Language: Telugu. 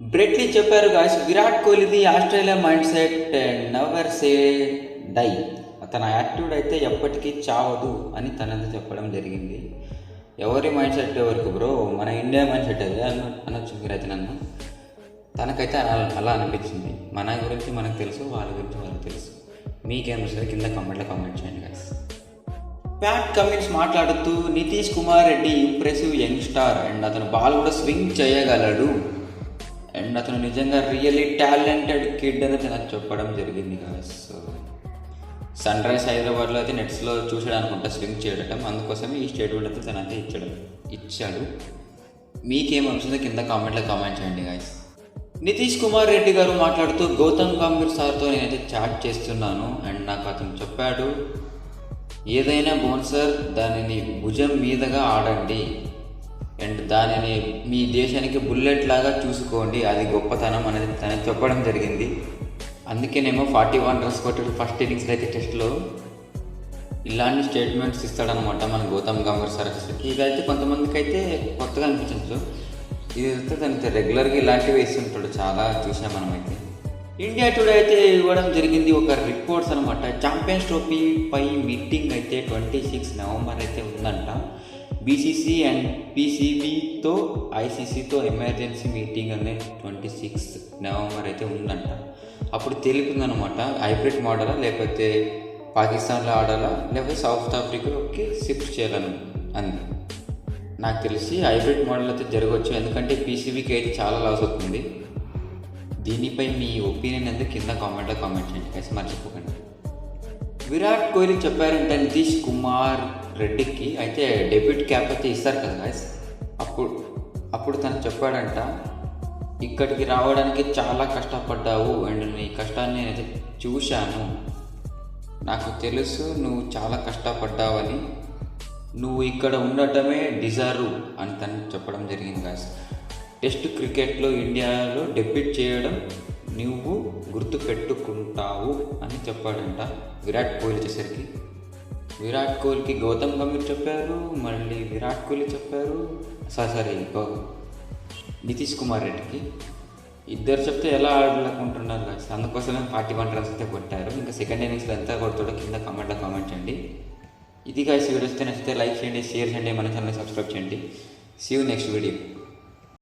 బ్రెట్లీ చెప్పారు guys Virat కోహ్లీది Australia mindset never say die తన యాటిట్యూడ్ అయితే ఎప్పటికీ చావదు అని తనది చెప్పడం జరిగింది. ఎవరి మైండ్ సెట్ ఎవరికి బ్రో మన ఇండియా మైండ్ సెట్ అదే అన్న అనొచ్చు మీరైతే నన్ను. తనకైతే అలా అలా అనిపించింది. మన గురించి మనకు తెలుసు వాళ్ళ గురించి వాళ్ళకి తెలుసు. మీకేం సరే కింద కమెంట్లో కామెంట్ చేయండి గాయస్ ప్యాట్ కమిన్స్ మాట్లాడుతూ Nitish Kumar Reddy impressive young star and అతను బాల్ కూడా స్వింగ్ చేయగలడు. అండ్ అతను నిజంగా రియల్లీ టాలెంటెడ్ కిడ్ అని తనకు చెప్పడం జరిగింది కదా సో సన్ రైజ్ హైదరాబాద్లో అయితే నెట్స్లో చూసడానికి ఉంటా స్వింగ్ చేయడం అందుకోసమే ఈ స్టేట్మెంట్ అయితే తనైతే ఇచ్చాడు ఇచ్చాడు. మీకేమనిపిస్తుందో కింద కామెంట్లో కామెంట్ చేయండి గాయస్ నితీష్ కుమార్ రెడ్డి గారు మాట్లాడుతూ గౌతమ్ గంభీర్ సార్తో నేనైతే చాట్ చేస్తున్నాను అండ్ నాకు అతను చెప్పాడు ఏదైనా బౌన్సర్ దానిని భుజం మీదగా ఆడండి. అండ్ దానిని మీ దేశానికి బుల్లెట్ లాగా చూసుకోండి. అది గొప్పతనం అనేది తను చెప్పడం జరిగింది. అందుకేనేమో ఫార్టీ వన్ రన్స్ కొట్టాడు ఫస్ట్ ఇన్నింగ్స్లో అయితే టెస్ట్లో ఇలాంటి స్టేట్మెంట్స్ ఇస్తాడనమాట మన గౌతమ్ గంభీర్ సార్ వచ్చేసరికి ఇదైతే కొంతమందికి అయితే కొత్తగా అనిపించవచ్చు ఇది అయితే తనకి రెగ్యులర్గా ఇలాంటివి వేస్తుంటాడు చాలా చూసాం మనమైతే. ఇండియా టుడే అయితే ఇవ్వడం జరిగింది. ఒక రిపోర్ట్స్ అనమాట ఛాంపియన్స్ ట్రోఫీ పై మీటింగ్ అయితే ట్వంటీ సిక్స్ నవంబర్ అయితే ఉందంట. బీసీసీ అండ్ పీసీబీతో ఐసీసీతో ఎమర్జెన్సీ మీటింగ్ అనేది ట్వంటీ సిక్స్ నవంబర్ అయితే ఉందంట. అప్పుడు తెలుపుందనమాట హైబ్రిడ్ మోడలా లేకపోతే పాకిస్తాన్లో ఆడాలా లేకపోతే సౌత్ ఆఫ్రికాలోకి షిఫ్ట్ చేయాలని అంది. నాకు తెలిసి హైబ్రిడ్ మోడల్ అయితే జరగవచ్చు ఎందుకంటే పీసీబీకి అయితే చాలా లాస్ అవుతుంది. దీనిపై మీ ఒపీనియన్ ఎందుకు కింద కామెంట్లో కామెంట్ చేయండి. కలిసి మర్చిపోకండి. విరాట్ కోహ్లీ చెప్పారంటే నితీష్ కుమార్ రెడ్డికి అయితే డెబ్యూట్ క్యాప్ అయితే ఇస్తారు కదా గాయస్ అప్పుడు అప్పుడు తను చెప్పాడంట ఇక్కడికి రావడానికి చాలా కష్టపడ్డావు అండ్ నీ కష్టాన్ని నేనైతే చూశాను. నాకు తెలుసు నువ్వు చాలా కష్టపడ్డావని. నువ్వు ఇక్కడ ఉండటమే డిజర్వ్ అని తను చెప్పడం జరిగింది గాయస్ టెస్ట్ క్రికెట్లో ఇండియాలో డెబ్యూట్ చేయడం నువ్వు గుర్తు పెట్టుకుంటావు చెప్పాడంట. విరాట్ కోహ్లీ వచ్చేసరికి విరాట్ కోహ్లీకి గౌతమ్ గంభీర్ చెప్పారు మళ్ళీ విరాట్ కోహ్లీ చెప్పారు. సారీ సారీ ఇంకో నితీష్ కుమార్ రెడ్డికి. ఇద్దరు చెప్తే ఎలా ఆడలేకుంటున్నారు guys. అందుకోసమే ఫార్టీ వన్ రన్స్ అయితే కొట్టారు. ఇంకా సెకండ్ ఇన్నింగ్స్లో ఎంత కొడతాడో కింద కమెంట్లో కామెంట్ చేయండి. ఇది కాదు వీడియో వస్తే నచ్చితే లైక్ చేయండి షేర్ చేయండి మన ఛానల్ సబ్స్క్రైబ్ చేయండి. See you next video